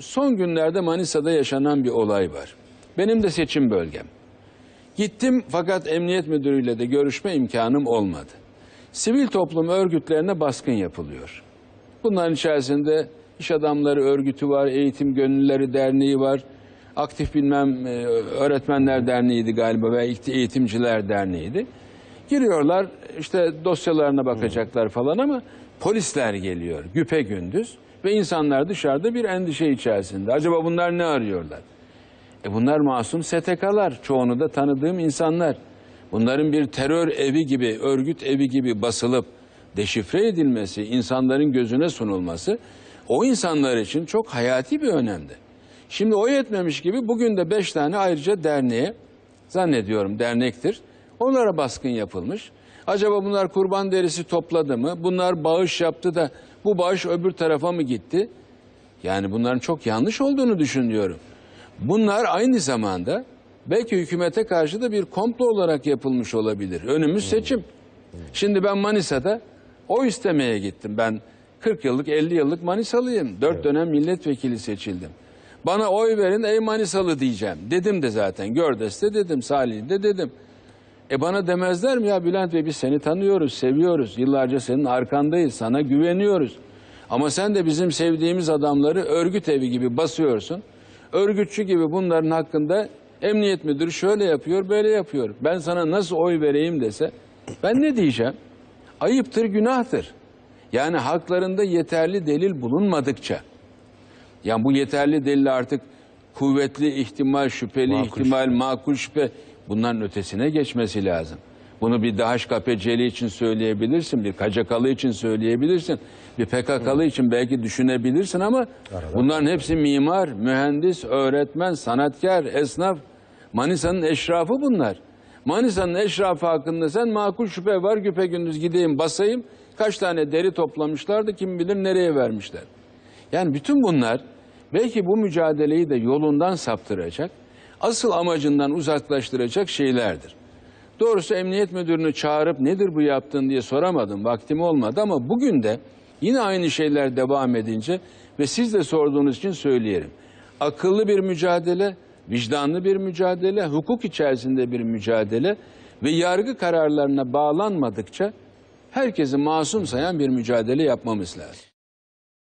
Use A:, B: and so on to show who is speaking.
A: Son günlerde Manisa'da yaşanan bir olay var. Benim de seçim bölgem. Gittim fakat emniyet müdürüyle de görüşme imkanım olmadı. Sivil toplum örgütlerine baskın yapılıyor. Bunların içerisinde iş adamları örgütü var, eğitim gönüllüleri derneği var, aktif bilmem e, öğretmenler derneğiydi galiba ve eğitimciler derneğiydi. Giriyorlar işte dosyalarına bakacaklar falan ama polisler geliyor güpe gündüz ve insanlar dışarıda bir endişe içerisinde. Acaba bunlar ne arıyorlar? E bunlar masum STK'lar. Çoğunu da tanıdığım insanlar. Bunların bir terör evi gibi, örgüt evi gibi basılıp deşifre edilmesi, insanların gözüne sunulması o insanlar için çok hayati bir önemde. Şimdi o yetmemiş gibi bugün de beş tane ayrıca derneğe, zannediyorum dernektir, onlara baskın yapılmış. Acaba bunlar kurban derisi topladı mı? Bunlar bağış yaptı da bu bağış öbür tarafa mı gitti? Yani bunların çok yanlış olduğunu düşünüyorum. Bunlar aynı zamanda belki hükümete karşı da bir komplo olarak yapılmış olabilir. Önümüz seçim. Şimdi ben Manisa'da oy istemeye gittim. Ben 40 yıllık 50 yıllık Manisalıyım. 4 dönem milletvekili seçildim. Bana oy verin ey Manisalı diyeceğim. Dedim de zaten. Gördes'te dedim, Salih'de dedim. E bana demezler mi ya Bülent Bey biz seni tanıyoruz, seviyoruz. Yıllarca senin arkandayız, sana güveniyoruz. Ama sen de bizim sevdiğimiz adamları örgüt evi gibi basıyorsun. Örgütçü gibi bunların hakkında emniyet müdürü şöyle yapıyor, böyle yapıyor. Ben sana nasıl oy vereyim dese ben ne diyeceğim? Ayıptır, günahtır. Yani haklarında yeterli delil bulunmadıkça yani bu yeterli delil artık kuvvetli ihtimal, şüpheli
B: Makul
A: ihtimal, makul şüphe bunların ötesine geçmesi lazım. Bunu bir DHKPC'li için söyleyebilirsin, bir KCK'lı için söyleyebilirsin, bir PKK'lı için belki düşünebilirsin ama bunların hepsi mimar, mühendis, öğretmen, sanatkar, esnaf. Manisa'nın eşrafı bunlar. Manisa'nın eşrafı hakkında sen makul şüphe var güpe gündüz gideyim basayım. Kaç tane deri toplamışlardı kim bilir nereye vermişler. Yani bütün bunlar belki bu mücadeleyi de yolundan saptıracak, asıl amacından uzaklaştıracak şeylerdir. Doğrusu emniyet müdürünü çağırıp nedir bu yaptığın diye soramadım. Vaktim olmadı ama bugün de yine aynı şeyler devam edince ve siz de sorduğunuz için söyleyelim. Akıllı bir mücadele, vicdanlı bir mücadele, hukuk içerisinde bir mücadele ve yargı kararlarına bağlanmadıkça herkesi masum sayan bir mücadele yapmamız lazım.